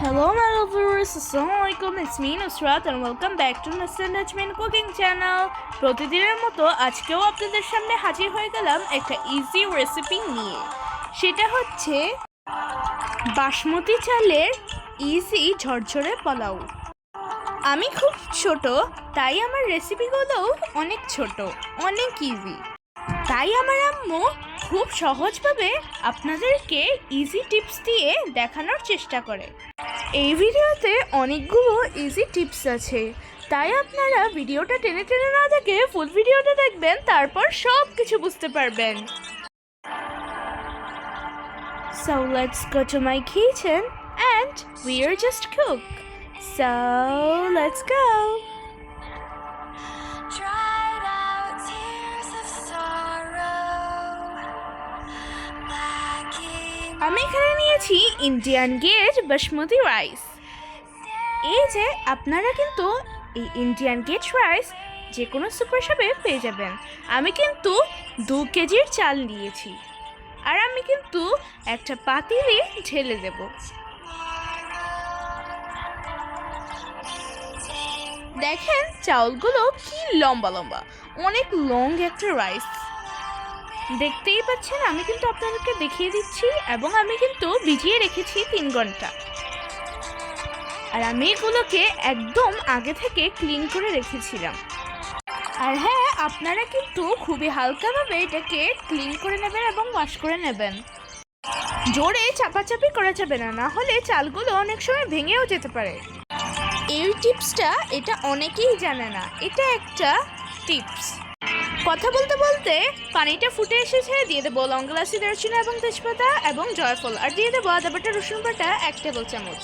Hello my viewers, Assalamualaikum, it's me Nusrat and welcome back to Nusrat Najmin Cooking Channel. প্রতিদিনের মতো আজকেও আপনাদের সামনে হাজির হয়ে গেলাম একটা ইজি রেসিপি নিয়ে। সেটা হচ্ছে বাসমতি চালের ইজি ঝরঝরে পোলাও। আমি খুব ছোট তাই আমার রেসিপিগুলোও অনেক ছোট অনেক ইজি তাই আমার আম্মু খুব সহজভাবে আপনাদেরকে ইজি টিপস দিয়ে দেখানোর চেষ্টা করে। এই ভিডিওতে অনেকগুলো ইজি টিপস আছে তাই আপনারা ভিডিওটা টেনে টেনে না দেখে ফুল ভিডিওটা দেখবেন, তারপর সব কিছু বুঝতে পারবেন So, let's go to my kitchen and we're just cook. So, let's go. আমি এখানে নিয়েছি ইন্ডিয়ান গেট বাসমতি রাইস এই যে, আপনারা কিন্তু এই ইন্ডিয়ান গেট রাইস যে কোনো সুপার শপে পেয়ে যাবেন। আমি কিন্তু দু কেজির চাল নিয়েছি। আর আমি কিন্তু একটা পাতিলে ঢেলে দেব। দেখেন, চাউলগুলো কি লম্বা লম্বা। অনেক লং একটা রাইস দেখতেই পাচ্ছেন, আমি কিন্তু আপনাদেরকে দেখিয়ে দিচ্ছি এবং আমি কিন্তু ভিজিয়ে রেখেছি তিন ঘণ্টা। আর আমি এগুলোকে একদম আগে থেকে ক্লিন করে রেখেছিলাম। আর হ্যাঁ আপনারা কিন্তু খুবই হালকাভাবে এটাকে ক্লিন করে নেবেন এবং ওয়াশ করে নেবেন। জোরে চাপাচাপি করা যাবে না না হলে চালগুলো অনেক সময় ভেঙেও যেতে পারে। এই টিপসটা এটা অনেকেই জানে না, এটা একটা টিপস। কথা বলতে বলতে পানিটা ফুটে এসেছে। দিয়ে দেবো লং গ্লাসি দারচিনি এবং তেজপাতা এবং জয়ফল। আর দিয়ে দেবো আদা বাটা, রসুন বাটা, এক টেবিল চামচ।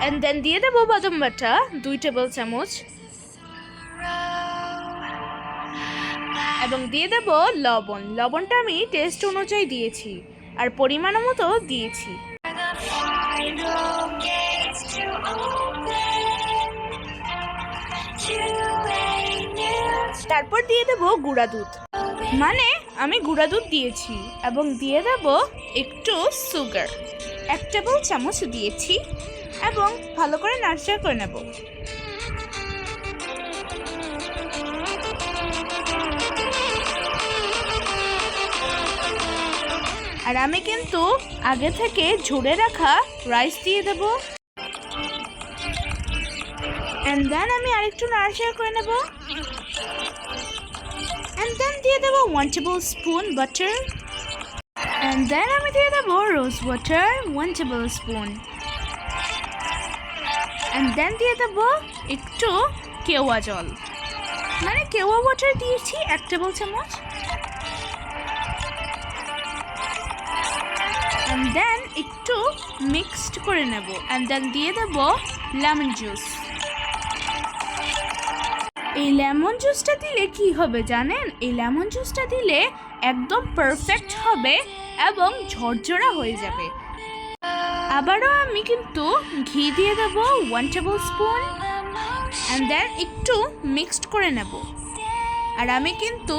অ্যান্ড দেন দিয়ে দেবো বাদাম বাটা, দুই টেবিল চামচ। এবং দিয়ে দেবো লবণ। লবণটা আমি টেস্ট অনুযায়ী দিয়েছি আর পরিমাণ মতো দিয়েছি। তারপর দিয়ে দেবো গুঁড়া দুধ। মানে আমি গুঁড়া দুধ দিয়েছি এবং দিয়ে দেব একটু সুগার এক টেবিল চামচ দিয়েছি এবং ভালো করে নাড়াচাড়া করে নেব। আর আমি কিন্তু আগে থেকে ঝুড়ে রাখা রাইস দিয়ে দেব। অ্যান্ড দেন আমি আরেকটু নাড়াচাড়া করে নেব। অ্যান্ড দেন দিয়ে দেবো one tablespoon butter and then আমি দিয়ে দেবো rose water one tablespoon and then দিয়ে দেবো একটু কেওয়া জল। মানে কেওয়া ওয়াটার দিয়েছি এক টেবিল চামচ। অ্যান্ড দেন একটু মিক্সড করে নেব। অ্যান্ড দেন দিয়ে দেবো লেমন জুস এই লেমন জুসটা দিলে কি হবে জানেন? এই লেমন জুসটা দিলে একদম পারফেক্ট হবে এবং ঝরঝরা হয়ে যাবে। আবারও আমি কিন্তু ঘি দিয়ে দেবো one tablespoon and then একটু মিক্সড করে নেব। আর আমি কিন্তু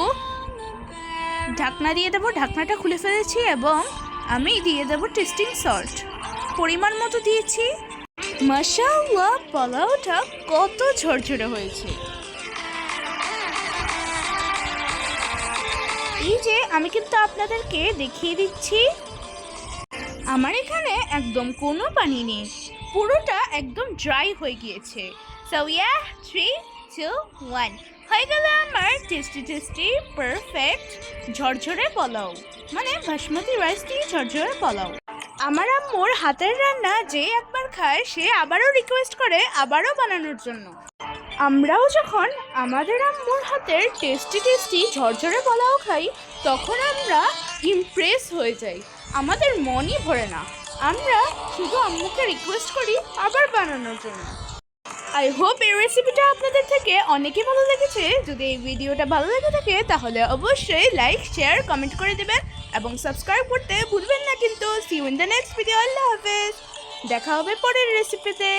ঢাকনা দিয়ে দেবো। ঢাকনাটা খুলে ফেলেছি এবং আমি দিয়ে দেবো টেস্টিং সল্ট। পরিমাণ মতো দিয়েছি। মশাল্লা পোলাওটা কত ঝরঝরে হয়েছে। এই যে, আমি কিন্তু আপনাদেরকে দেখিয়ে দিচ্ছি। আমার এখানে একদম কোনো পানি নেই। পুরোটা একদম ড্রাই হয়ে গিয়েছে। So yeah three two one হয়ে গেল আমার টেস্টি টেস্টি পারফেক্ট ঝরঝরে পোলাও। মানে বাসমতি রাইস দিয়ে ঝরঝরে পোলাও। আমার আম্মুর হাতের রান্না যে একবার খায়, সে আবারও রিকোয়েস্ট করে আবারও বানানোর জন্য। আমরাও যখন আমাদের আম্মুর হাতের টেস্টি টেস্টি ঝরঝরে পোলাও খাই, তখন আমরা ইমপ্রেস হয়ে যাই। আমাদের মনই ভরে না। আমরা শুধু আম্মুকে রিকোয়েস্ট করি আবার বানানোর জন্য। আই হোপ এই রেসিপিটা আপনাদের থেকে অনেকই ভালো লেগেছে। যদি এই ভিডিওটা ভালো লেগে থাকে, তাহলে অবশ্যই লাইক শেয়ার কমেন্ট করে দেবেন এবং সাবস্ক্রাইব করতে ভুলবেন না। কিন্তু see in the next video আল্লাহ হাফেজ। দেখা হবে পরের রেসিপিতে